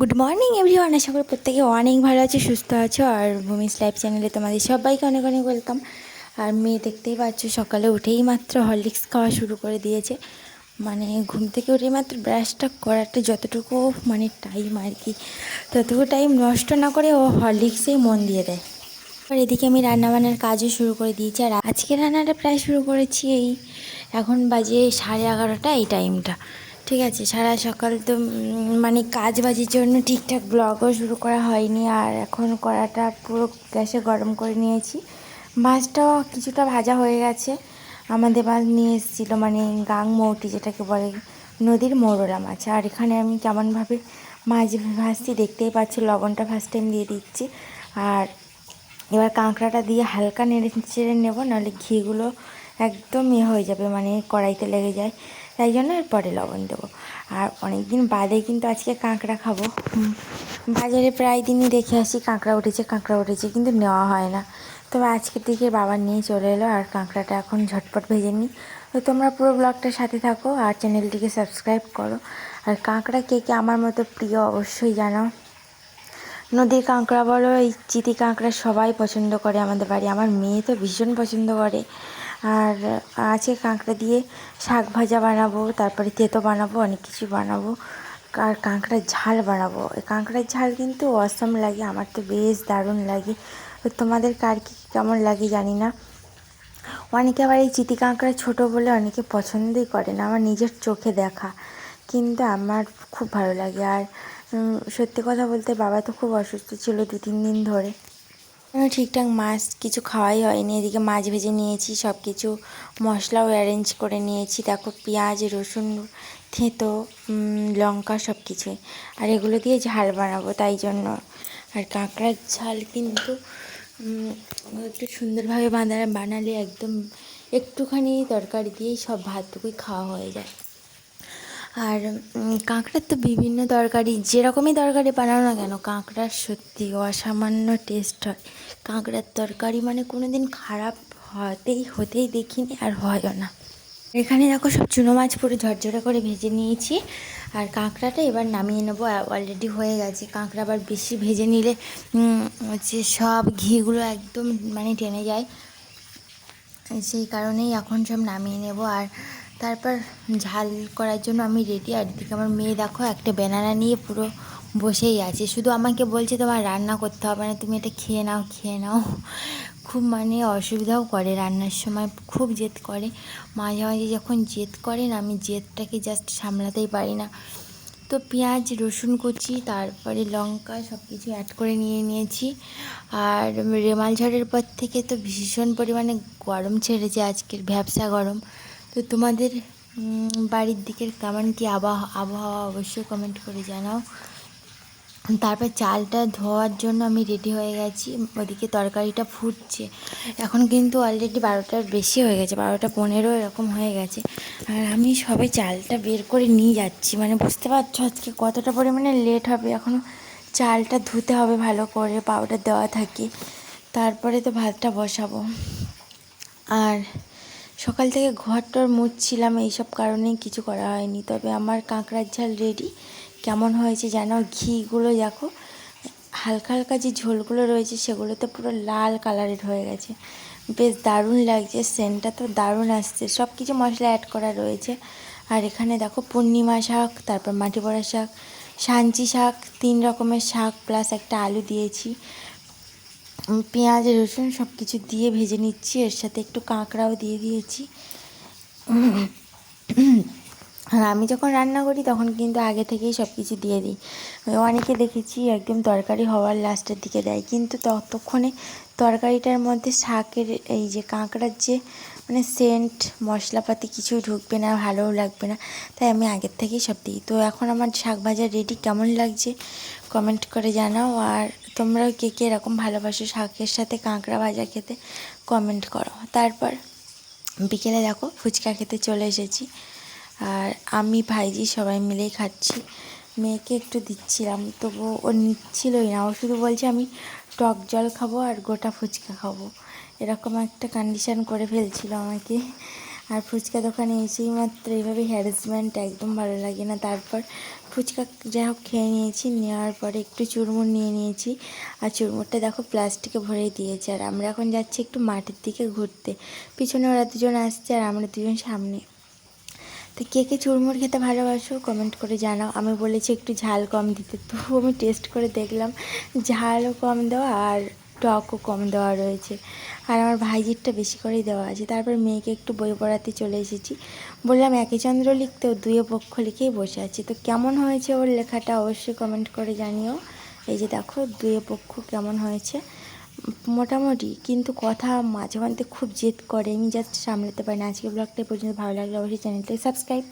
Good morning everyone আশা করি প্রত্যেকে অনেক ভালো আছে সুস্থ আছো আর ভূমিস লাইফ চ্যানেলে তোমাদের সবাইকে অনেক অনেক ওয়েলকাম আর মেয়ে দেখতেই পাচ্ছ সকালে উঠেই মাত্র হরলিক্স খাওয়া শুরু করে দিয়েছে। মানে ঘুম থেকে উঠেই মাত্র ব্রাশটা করাটা যতটুকু মানে টাইম আর কি ততটুকু টাইম নষ্ট না করে ও হরলিক্সেই মন দিয়ে দেয়। আর এদিকে আমি রান্নাবান্নার কাজও শুরু করে দিয়েছি। আর আজকে রান্নাটা প্রায় শুরু করেছি এই এখন বাজে সাড়ে এগারোটা এই টাইমটা ঠিক আছে, সারা সকাল তো মানে কাজ বাজির জন্য ঠিকঠাক ব্লগও শুরু করা হয়নি। আর এখন কড়াটা পুরো গ্যাসে গরম করে নিয়েছি। মাছটাও কিছুটা ভাজা হয়ে গেছে। আমাদের মাছ নিয়ে এসেছিল মানে গাং মৌটি যেটাকে বলে, নদীর মৌরলা মাছ। আর এখানে আমি কেমনভাবে মাছ ভাজছি দেখতেই পাচ্ছি, লবণটা ফার্স্ট টাইম দিয়ে দিচ্ছি। আর এবার কাঁকড়াটা দিয়ে হালকা নেড়ে চেড়ে নেব, নাহলে ঘিগুলো একদম ইয়ে হয়ে যাবে মানে কড়াইতে লেগে যায়। তাই জন্য এরপরে লবণ দেবো। আর অনেক দিন বাদে কিন্তু আজকে কাঁকড়া খাব। বাজারে প্রায় দিনই দেখে আসি কাঁকড়া উঠেছে কাঁকড়া উঠেছে, কিন্তু নেওয়া হয় না। তবে আজকের দিকে বাবা নিয়ে চলে এলো, আর কাঁকড়াটা এখন ঝটপট ভেজে নিই। তো তোমরা পুরো ব্লগটার সাথে থাকো, আর চ্যানেলটিকে সাবস্ক্রাইব করো। আর কাঁকড়া কে কে আমার মতো প্রিয় অবশ্যই জানাও। নদীর কাঁকড়া বলো, এই চিতি কাঁকড়া সবাই পছন্দ করে আমাদের বাড়ি। আমার মেয়ে তো ভীষণ পছন্দ করে। আর আছে কাঁকড়া দিয়ে শাক ভাজা বানাবো, তারপরে তেতো বানাবো, অনেক কিছু বানাবো, আর কাঁকড়ার ঝাল বানাবো। এই কাঁকড়ার ঝাল কিন্তু অসম লাগে, আমার তো বেশ দারুণ লাগে। তোমাদের কার কি কেমন লাগে জানি না। অনেকে আবার এই চিতি কাঁকড়া ছোটো বলে অনেকে পছন্দই করে না, আমার নিজের চোখে দেখা। কিন্তু আমার খুব ভালো লাগে। আর সত্যি কথা বলতে বাবা তো খুব অসুস্থ ছিল দু, তিন দিন ধরে। ঠিকঠাক মাছ কিছু খাওয়াই হয়নি, এদিকে মাছ ভেজে নিয়েছি সব কিছু মশলাও অ্যারেঞ্জ করে নিয়েছি। দেখো পেঁয়াজ, রসুন, থেঁতো লঙ্কা সব কিছুই আর এগুলো দিয়ে ঝাল বানাবো তাই জন্য। আর কাঁকড়ার ঝাল কিন্তু একটু সুন্দরভাবে বাঁধা বানালে একদম একটুখানি তরকারি দিয়েই সব ভাতটুকুই খাওয়া হয়ে যায়। আর কাঁকড়ার তো বিভিন্ন তরকারি, যেরকমই তরকারি বানাও না কেন কাঁকড়ার সত্যি অসামান্য টেস্ট হয়। কাঁকড়ার তরকারি মানে কোনো দিন খারাপ হতেই হতেই দেখিনি আর হয়ও না। এখানে দেখো সব চুনো মাছ পুরো ঝরঝরে করে ভেজে নিয়েছি। আর কাঁকড়াটা এবার নামিয়ে নেব অলরেডি হয়ে গেছে। কাঁকড়া আবার বেশি ভেজে নিলে হচ্ছে সব ঘিগুলো একদম মানে টেনে যায়। সেই কারণেই এখন সব নামিয়ে নেব। আর তারপর ঝাল করার জন্য আমি রেডি আর দিকে আমার মেয়ে দেখো একটা ব্যানানা নিয়ে পুরো বসেই আছে। শুধু আমাকে বলছে তোমার রান্না করতে হবে না, তুমি এটা খেয়ে নাও খেয়ে নাও। খুব মানে অসুবিধাও করে রান্নার সময়, খুব জেদ করে। মাঝে মাঝে যখন জেদ করে না, আমি জেদটাকে জাস্ট সামলাতেই পারি না। তো পেঁয়াজ, রসুন কুচি, তারপরে লঙ্কা সব কিছু অ্যাড করে নিয়ে নিয়েছি। আর রেমাল ঝড়ের পর থেকে তো ভীষণ পরিমাণে গরম ছেড়েছে আজকের, ভ্যাবসা গরম। তো তোমাদের বাড়ির দিকের কেমন কি আবহাওয়া অবশ্যই কমেন্ট করে জানাও। তারপর চালটা ধোয়ার জন্য আমি রেডি হয়ে গেছি। ওদিকে তরকারিটা ফুটছে। এখন কিন্তু অলরেডি বারোটার বেশি হয়ে গেছে, বারোটা পনেরো এরকম হয়ে গেছে। আর আমি সবে চালটা বের করে নিয়ে যাচ্ছি। মানে বুঝতে পারছ আজকে কতটা পরিমাণে লেট হবে। এখনও চালটা ধুতে হবে ভালো করে পাউডার দেওয়া থাকে। তারপরে তো ভাতটা বসাবো। আর সকাল থেকে ঘর টর মুছছিলাম, এইসব কারণেই কিছু করা হয়নি। তবে আমার কাঁকড়ার ঝাল রেডি কেমন হয়েছে জানো? ঘিগুলো দেখো, হালকা হালকা যে ঝোলগুলো রয়েছে সেগুলো তো পুরো লাল কালারের হয়ে গেছে। বেশ দারুণ লাগছে সেন্টটা তো দারুণ আসছে। সব কিছু মশলা অ্যাড করা রয়েছে। আর এখানে দেখো পূর্ণিমা শাক, তারপর মাটি বড়া শাক সাঞ্চি শাক, তিন রকমের শাক প্লাস একটা আলু দিয়েছি। পেঁয়াজ, রসুন সব কিছু দিয়ে ভেজে নিচ্ছি। এর সাথে একটু কাঁকড়াও দিয়ে দিয়েছি। আর আমি যখন রান্না করি, তখন কিন্তু আগে থেকেই সব কিছু দিয়ে দিই। অনেকে দেখেছি, একদম তরকারি হওয়ার লাস্টের দিকে দেয়। কিন্তু ততক্ষণে তরকারিটার মধ্যে শাকের এই যে কাঁকড়ার যে মানে সেন্ট, মশলাপাতি কিছুই ঢুকবে না, ভালোও লাগবে না। তাই আমি আগের থেকেই সব দিই। তো এখন আমার শাক ভাজা রেডি কেমন লাগছে কমেন্ট করে জানাও। আর তোমরাও কে কে এরকম ভালোবাসো শাকের সাথে কাঁকড়া ভাজা খেতে কমেন্ট করো। তারপর বিকেলে দেখো ফুচকা খেতে চলে এসেছি। আর আমি, ভাইজি সবাই মিলেই খাচ্ছি। মেয়েকে একটু দিচ্ছিলাম তবু ও নিচ্ছিলই না। ও শুধু বলছে আমি টক জল খাব আর গোটা ফুচকা খাব। এরকম একটা কন্ডিশন করে ফেলছিল আমাকে। আর ফুচকা দোকানে এসেই মাত্র এইভাবে হ্যারাসমেন্ট একদম ভালো লাগে না। তারপর ফুচকা যাই হোক খেয়ে নিয়েছি, নেওয়ার পরে একটু চুরমুর নিয়ে নিয়েছি। আর চুরমুরটা দেখো প্লাস্টিকে ভরে দিয়েছে। আর আমরা এখন যাচ্ছি একটু মাঠের দিকে ঘুরতে। পিছনে ওরা দুজন আসছে আর আমরা দুজন সামনে। তো কে কে চুরমুর খেতে ভালোবাসো কমেন্ট করে জানাও। আমি বলেছি একটু ঝাল কম দিতে। তো আমি টেস্ট করে দেখলাম, ঝালও কম দেওয়া আর টকও কম দেওয়া রয়েছে। আর আমার ভাইজিরটা বেশি করেই দেওয়া আছে। তারপর মেয়েকে একটু বই পড়াতে চলে এসেছি। বললাম, একই চন্দ্র লিখতেও দুয়ে পক্ষ লিখেই বসে আছি। তো কেমন হয়েছে ওর লেখাটা অবশ্যই কমেন্ট করে জানিও। এই যে দেখো দুয়ে পক্ষ কেমন হয়েছে। মোটামুটি, কিন্তু কথা মাঝে মাঝে খুব জেদ করে। আমি জাস্ট সামলাতে পারি না। আজকে ব্লগটা পর্যন্ত। ভালো লাগলে অবশ্যই চ্যানেলটাকে সাবস্ক্রাইব